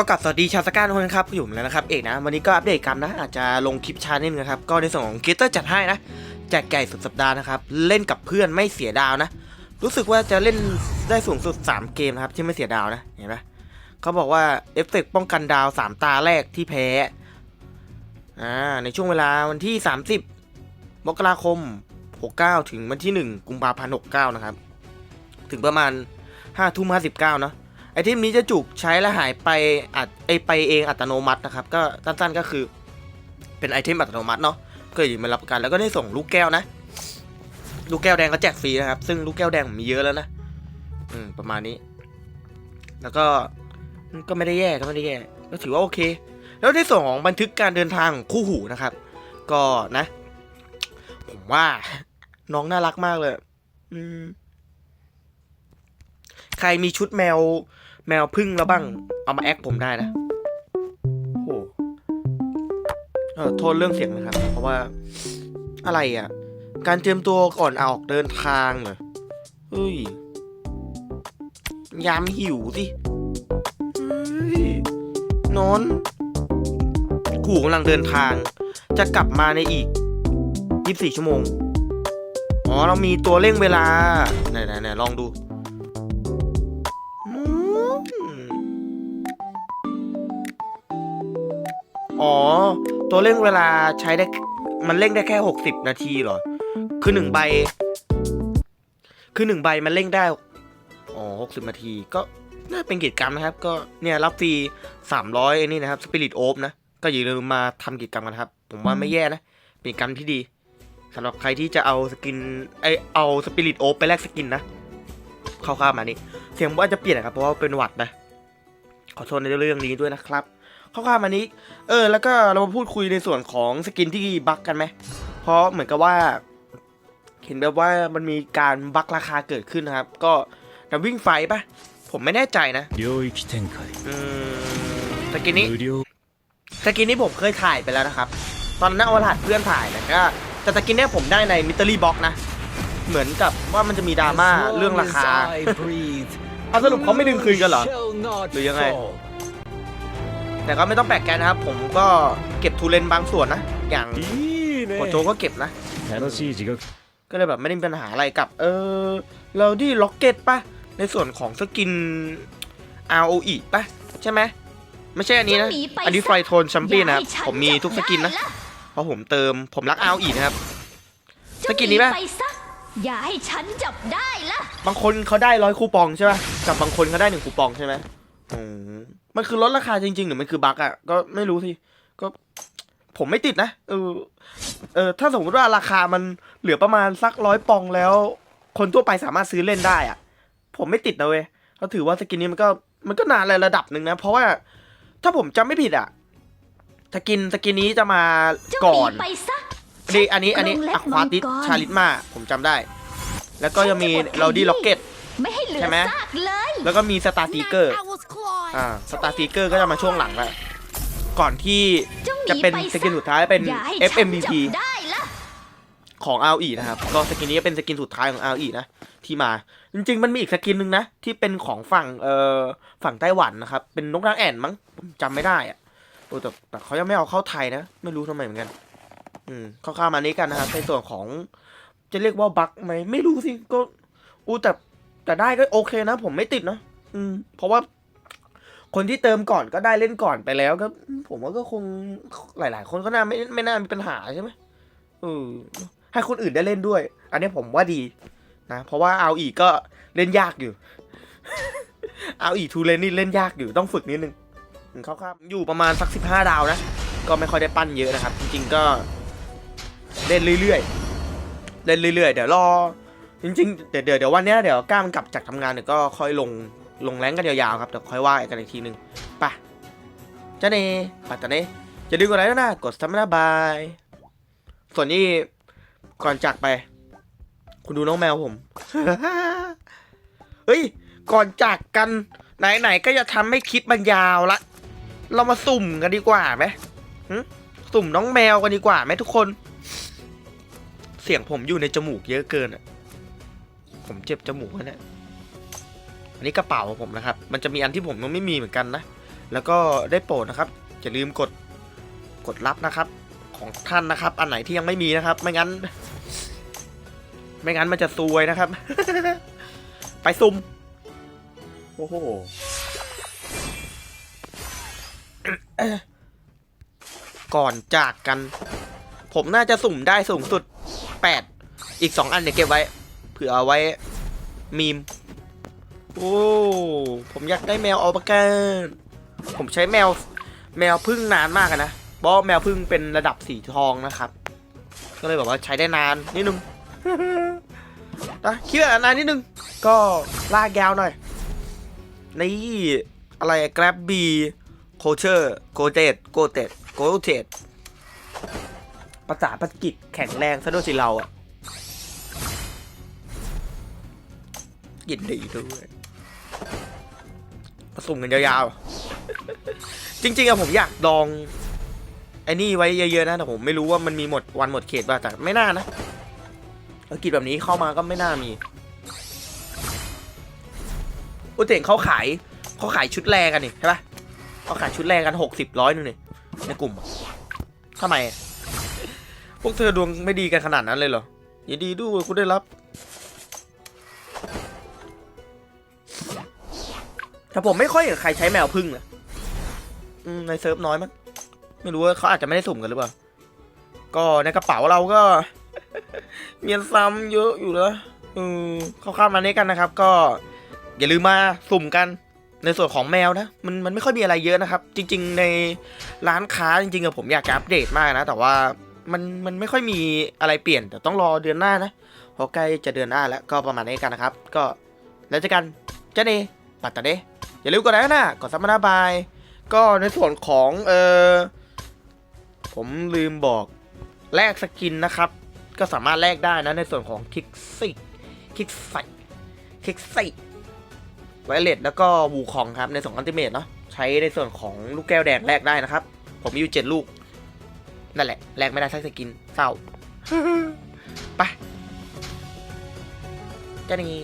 ก็กลับสวัสดีชาวสก้าทุกคนครับอยู่ผมแล้วนะครับเอกนะ วันนี้ก็อัปเดตกันนะ อาจจะลงคลิปชาแนลนะครับ ก็ในส่วนของคิตเตอร์จัดให้นะแจกไก่สุดสัปดาห์นะครับ เล่นกับเพื่อนไม่เสียดาวนะ รู้สึกว่าจะเล่นได้สูงสุด 3 เกมนะครับ ที่ไม่เสียดาวนะเห็นไหมเขาบอกว่าเอฟเฟกป้องกันดาว 3 ตาแรกที่แพ้อ่าในช่วงเวลาวันที่ 30 มกราคม 69 ถึงวันที่ 1 กุมภาพันธ์69 นะครับ ถึงประมาณ5ทุ่ม59เนาะ เทมนี้จะจุกใช้และหายไปอัดไอไปเองอัตโนมัตินะครับ ก็สั้นๆก็คือเป็นไอเทมอัตโนมัติเนาะก็อยู่มารับกันแล้วก็ได้ส่งลูกแก้วนะ ลูกแก้วแดงก็แจกฟรีนะครับ ซึ่งลูกแก้วแดงผมมีเยอะแล้วนะ อืมประมาณนี้ แล้วก็ก็ไม่ได้แย่ก็ไม่ได้แย่ก็ถือว่าโอเค แล้วในส่วนของบันทึกการเดินทางของคู่หูนะครับ ก็นะ ผมว่าน้องน่ารักมากเลย อืม ใครมีชุดแมว แมวพึ่งแล้วบ้าง เอามาแอคผมได้นะโอ้โหเออโทษเรื่องเสียงนะครับ เพราะว่าอะไรอะ การเตรียมตัวก่อนออกเดินทางเหรอเฮ้ย ยามหิวสิเฮ้ยนอนกูกำลังเดินทาง จะกลับมาในอีก 24 ชั่วโมง อ๋อ เรามีตัวเร่งเวลา ไหนไหนไหนลองดู อ๋อ ตัวเร่งเวลาใช้ได้ มันเร่งได้แค่หกสิบนาทีเหรอ คือหนึ่งใบ คือหนึ่งใบมันเร่งได้ อ๋อหกสิบนาทีก็น่าเป็นกิจกรรมนะครับ ก็เนี่ยรับฟรีสามร้อยนี่นะครับสปิริตโอ e นะ ก็อย่าลืมมาทำกิจกรรมกันนะครับ ผมว่าไม่แย่นะ เป็นกิจกรรมที่ดีสำหรับใครที่จะเอาสกินไอเอาสปิริตโอ e ไปแลกสกินนะเข้าๆมานี่เสียงว่าจะเปลี่ยนนะครับเพราะว่าเป็นหวัดนะขอโทษในเรื่องนี้ด้วยนะครับ ข้าความอันนี้ เออ แล้วก็เรามาพูดคุยในส่วนของสกินที่บั๊กกันไหม เพราะเหมือนกับว่า เห็นแบบว่ามันมีการบั๊กราคาเกิดขึ้นนะครับ ก็ดับวิ่งไฟปะผมไม่แน่ใจนะสกินนี้สกินนี้ผมเคยถ่ายไปแล้วนะครับ ตอนนั้นเอารหัสเพื่อนถ่ายนะก็แต่สกินนี้ผมได้ในมิเตอรี่บ็อกนะ เหมือนกับว่ามันจะมีดราม่าเรื่องราคาเอาสรุปเขาไม่ดึงคืนกันเหรอหรือยังไง แต่ก็ไม่ต้องแปลกแกนะครับ ผมก็เก็บทุเลนบางส่วนนะ อย่างโคโจก็เก็บนะก็ก็เลยแบบไม่ได้มีปัญหาอะไรกับ เออเราดี้ล็อกเก็ตปะในส่วนของสกิน ROE ปะใช่ไหมไม่ใช่อันนี้นะ อันนี้ไฟโทนแชมเปี้ยนนะครับ ผมมีทุกสกินนะ เพราะผมเติมผมรัก ROE นะครับ สกินนี้ปะอย่าให้ฉันจับได้ละ บางคนเขาได้ร้อยคูปองใช่ปะกับบางคนเขาได้หนึ่งคูปองใช่ไหมอืม มันคือลดราคาจริง ๆ หรือมันคือบั๊กอะก็ไม่รู้สิก็ผมไม่ติดนะเออเออถ้าสมมติว่าราคามันเหลือประมาณสักร้อยปองแล้ว คนทั่วไปสามารถซื้อเล่นได้อะ ผมไม่ติดนะเว้ยเขาถือว่าสกินนี้มันก็มันก็นานระดับหนึ่งนะ เพราะว่าถ้าผมจำไม่ผิดอะสกินสกินนี้จะมาเจ้าหก่อนีนไปซะอันนี้อันนี้อันนี้กรงเล็บอะควาติสมังกรชาลิสมาผมจำได้ แล้วก็ยังมีเราดีล็อกเก็ตไม่ให้เหลือใช่ไหมซากเลยแล้วก็มีสตาร์ซีเกอร์ อ่าสตาร์ซีเกอร์ก็จะมาช่วงหลังแล้วก่อนที่เจ้าหจะเป็นไสกินสุดท้ายเป็นอย่าให้ฉัน FMVP จับได้ละของ RE นะครับ ก็สกินนี้เป็นสกินสุดท้ายของ RE นะ ที่มา จริง ๆ มันมีอีกสกินหนึ่งนะ ที่เป็นของฝั่งเอ่อฝั่งไต้หวันนะครับ เป็นนกนางแอ่นมั้งผมจำไม่ได้อะโอ้แต่แต่เขายังไม่เอาเข้าไทยนะ ไม่รู้ทำไมเหมือนกัน อืมเข้าๆมานี้กันนะครับในส่วนของ จะเรียกว่าบั๊กไหมไม่รู้สิก็อู้แต่แต่ได้ก็โอเคนะ ผมไม่ติดนะ อืมเพราะว่า คนที่เติมก่อนก็ได้เล่นก่อนไปแล้วก็ผมว่าก็คงหลาย ๆ คนก็น่าไม่ไม่น่ามีปัญหาใช่ไหมเออให้คนอื่นได้เล่นด้วย อันนี้ผมว่าดีนะเพราะว่าเอาอีกก็เล่นยากอยู่ เอาอีทูเลนนี่เล่นยากอยู่ต้องฝึกนิดนึงเขาครับอยู่ประมาณสักสิบห้าดาวนะ ก็ไม่ค่อยได้ปั้นเยอะนะครับ จริง ๆ ก็เล่นเรื่อยๆเล่นเรื่อยๆเดี๋ยวรอจริงๆเดี๋ยวเดี๋ยววันนี้เดี๋ยวก้ามกลับจากทำงานเดี๋ยวก็ค่อยลง ลงแรงกันยาวๆครับเดี๋ยวค่อยว่ากันอีกทีนึงปะจ้าเนปัตตาเนอย่าลืมกดไลค์ด้วยนะ กดซับนะบาย ส่วนนี้ก่อนจากไป คุณดูน้องแมวผม เฮ้ย ก่อนจากกัน ไหนๆก็จะทำให้คลิปมันยาวละ เรามาสุ่มกันดีกว่าไหมสุ่มน้องแมวกันดีกว่าไหมทุกคน เสียงผมอยู่ในจมูกเยอะเกินอะผมเจ็บจมูกแล้วเนี่ย อันนี้กระเป๋าผมนะครับ มันจะมีอันที่ผมยังไม่มีเหมือนกันนะ แล้วก็ได้โปรดนะครับ อย่าลืมกด กดรับนะครับ ของท่านนะครับ อันไหนที่ยังไม่มีนะครับ ไม่งั้น ไม่งั้นมันจะซวยนะครับ ไปซุ่ม โอ้โห ก่อนจากกัน ผมน่าจะสุ่มได้สูงสุดแปดอีกสองอันเนี่ยเก็บไว้ เผื่อเอาไว้มีม โอ้ ผมอยากได้แมวอัลปาก้าผมใช้แมวแมวพึ่งนานมากนะเพราะแมวพึ่งเป็นระดับสีทองนะครับ ก็เลยแบบว่าใช้ได้นานนิดนึงนะคิดว่านานนิดนึง ก็ลากยาวหน่อย นี่อะไรแกร็บบีโคเชอร์โกเตดโกเตดโกเตดภาษาปากิจแข็งแรงซะด้วยสิเราอะยินดีด้วย ผสมกันยาวๆ จริงๆอะผมอยากดองไอ้นี่ไว้เยอะๆนะแต่ผมไม่รู้ว่ามันมีหมดวันหมดเขตป่ะแต่ไม่น่านะธุรกิจแบบนี้เข้ามาก็ไม่น่ามีอุยแต่เห็นเขาขายเขาขายชุดแรกกันนี่ใช่ปะเขาขายชุดแรกกันหกสิบร้อยนึงนี่ในกลุ่มอะทำไมอะพวกเธอดวงไม่ดีกันขนาดนั้นเลยเหรอยินดีด้วยคุณได้รับ แต่ผมไม่ค่อยเห็นใครใช้แมวพึ่งนะในเซิร์ฟน้อยมั้งไม่รู้ว่าเขาอาจจะไม่ได้สุ่มกันหรือเปล่า ก็ในกระเป๋าเราก็ เมียนซ้ำเยอะอยู่แล้วอืมเข้าๆมาเนี้กันนะครับ ก็ อย่าลืมมาสุ่มกันในส่วนของแมวนะมันมันไม่ค่อยมีอะไรเยอะนะครับ จริง ๆ ในร้านค้าจริงๆอะผมอยากจะอัปเดตมากนะ แต่ว่ามันมันไม่ค่อยมีอะไรเปลี่ยนแต่ต้องรอเดือนหน้านะพราะใกล้จะเดือนหน้าแล้วก็ประมาณนี้กันนะครับ ก็แล้วเจอกันเจ้าเนปัตตาเด อย่าลืมกดไลค์นะกดซับมาบาย ก็ในส่วนของเออผมลืมบอกแลกสกินนะครับ ก็สามารถแลกได้นะในส่วนของคิกซี่คิกไซคิกซี่ไวเลตแล้วก็วูคองครับในส่วนอันติเมตเนาะใช้ในส่วนของลูกแก้วแดงแลกได้นะครับ ผมมีอยู่เจ็ดลูก นั่นแหละแลกไม่ได้สักสกินเศร้าไปจ้านี่